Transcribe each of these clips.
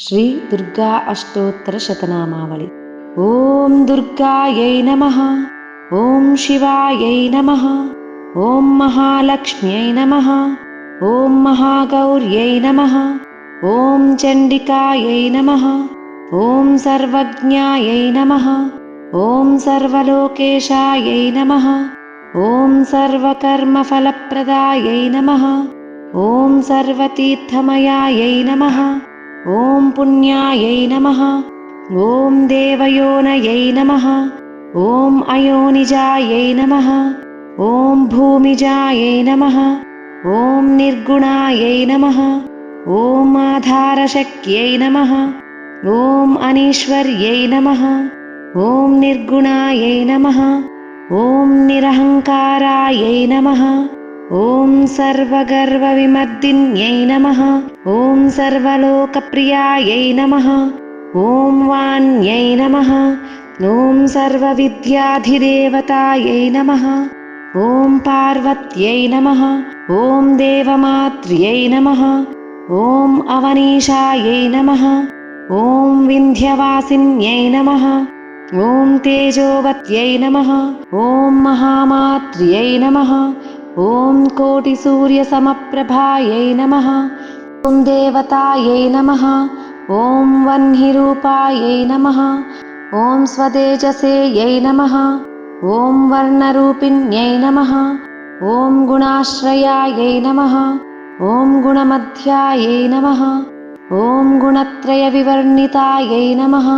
श्री दुर्गा अष्टोत्तरशतनामावळि ॐ दुर्गायै नमः। ॐ शिवायै नमः। ॐ महालक्ष्म्यै नमः। ॐ महागौर्यै नमः। ॐ चण्डिकायै नमः। ॐ सर्वज्ञायै नमः। ॐ सर्वलोकेशायै नमः। ॐ सर्वकर्मफलप्रदायै नमः। ॐ सर्वतीर्थमयायै नमः। ॐ पुण्यायै नमः। ॐ देवयोनयै नमः। ॐ अयोनिजायै नमः। ॐ भूमिजायै नमः। ॐ निर्गुणायै नमः। ॐ आधारशक्यै नमः। ॐ अनीश्वर्यै नमः। ॐ निर्गुणायै नमः। ॐ निरहङ्कारायै नमः ॐ सर्वगर्वविमर्दिन्यै नमः। ॐ सर्वलोकप्रियायै नमः। ॐ वाण्यै नमः। ॐ सर्वविद्याधिदेवतायै नमः। ॐ पार्वत्यै नमः। ॐ देवमात्र्यै नमः। ॐ अवनीशायै नमः। ॐ विन्ध्यवासिन्यै नमः। ॐ तेजोवत्यै नमः। ॐ महामात्र्यै नमः ॐ कोटिसूर्यसमप्रभायै नमः। ॐ देवतायै नमः। ॐ वह्निरूपायै नमः। ॐ स्वतेजसे यै नमः। ॐ वर्णरूपिण्यै नमः। ॐ गुणाश्रयायै नमः। ॐ गुणमध्यायै नमः। ॐ गुणत्रयविवर्णितायै नमः।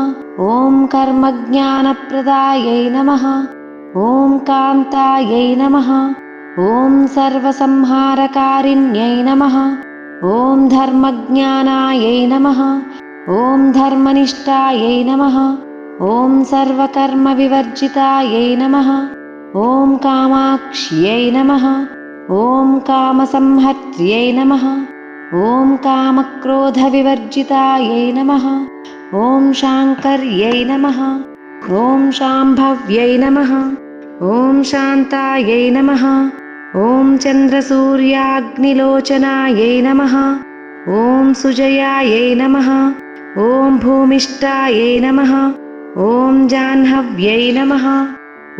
ॐ कर्मज्ञानप्रदायै नमः। ॐ कान्तायै नमः ॐ सर्वसंहारकारिण्यै नमः। ॐ धर्मज्ञानायै नमः। ॐ धर्मनिष्ठायै नमः। ॐ सर्वकर्मविवर्जितायै नमः। ॐ कामाक्ष्यै नमः। ॐ कामसंहर्त्यै नमः। ॐ कामक्रोधविवर्जितायै नमः। ॐ शाङ्कर्यै नमः। ॐ शाम्भव्यै नमः ॐ शान्तायै नमः। ॐ चन्द्रसूर्याग्निलोचनायै नमः। ॐ सुजयायै नमः। ॐ भूमिष्ठायै नमः। ॐ जाह्नव्यै नमः।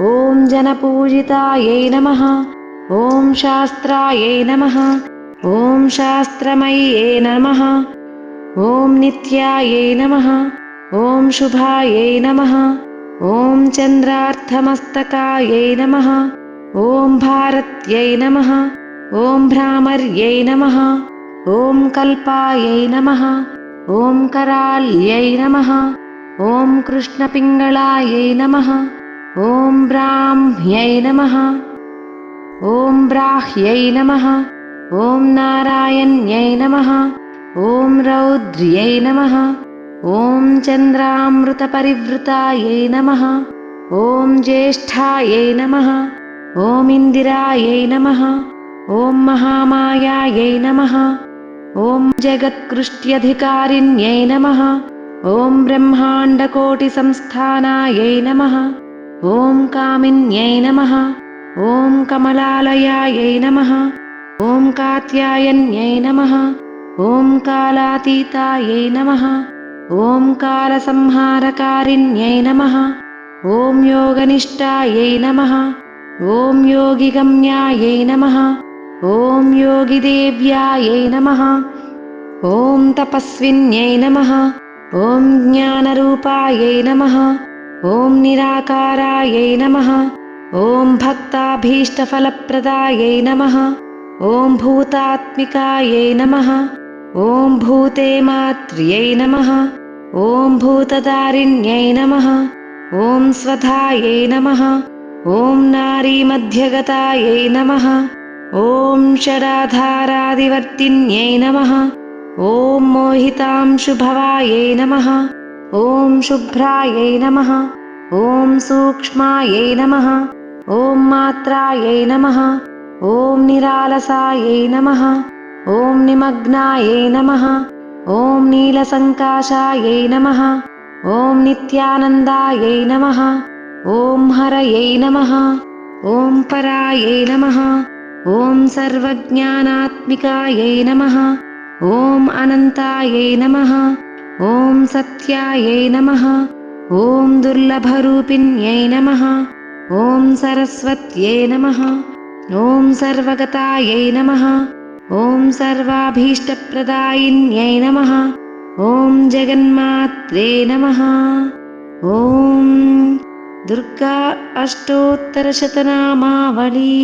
ॐ जनपूजितायै नमः। ॐ शास्त्रायै नमः। ॐ शास्त्रमय्ये नमः। ॐ नित्यायै नमः। ॐ शुभायै नमः ॐ चन्द्रार्थमस्तकायै नमः। ॐ भारत्यै नमः। ॐ भ्रामर्यै नमः। ॐ कल्पायै नमः। ॐ कराल्यै नमः। ॐ कृष्णपिङ्गळायै नमः। ॐ ब्राह्म्यै नमः। ॐ ब्राह्यै नमः। ॐ नारायण्यै नमः। ॐ रौद्र्यै नमः ॐ चन्द्रामृतपरिवृतायै नमः। ॐ ज्येष्ठायै नमः। ॐ इन्दिरायै नमः। ॐ महामायायै नमः। ॐ जगत्कृष्ट्यधिकारिण्यै नमः। ॐ ब्रह्माण्डकोटिसंस्थानायै नमः। ॐ कामिन्यै नमः। ॐ कमलालयायै नमः। ॐ कात्यायन्यै नमः। ॐ कालातीतायै नमः ॐ कालसंहारकारिण्यै नमः। ॐ योगनिष्ठायै नमः। ॐ योगिगम्यायै नमः। ॐ योगिदेव्यायै नमः। ॐ तपस्विन्यै नमः। ॐ ज्ञानरूपायै नमः। ॐ निराकारायै नमः। ॐ भक्ताभीष्टफलप्रदायै नमः। ॐ भूतात्मिकायै नमः। ॐ भूते मात्र्यै नमः ॐ भूतदारिण्यै नमः। ॐ स्वधायै नमः। ॐ नारीमध्यगतायै नमः। ॐ षडाधारादिवर्तिन्यै नमः। ॐ मोहितांशुभवायै नमः। ॐ शुभ्रायै नमः। ॐ सूक्ष्मायै नमः। ॐ मात्रायै नमः। ॐ निरालसायै नमः। ॐ निमग्नायै नमः ॐ नीलसङ्काशायै नमः। ॐ नित्यानन्दायै नमः। ॐ हरयै नमः। ॐ परायै नमः। ॐ सर्वज्ञानात्मिकायै नमः। ॐ अनन्तायै नमः। ॐ सत्यायै नमः। ॐ दुर्लभरूपिण्यै नमः। ॐ सरस्वत्यै नमः। ॐ सर्वगतायै नमः ॐ सर्वाभीष्टप्रदायिन्यै नमः। ॐ जगन्मात्रे नमः। ॐ दुर्गा अष्टोत्तरशतनामावली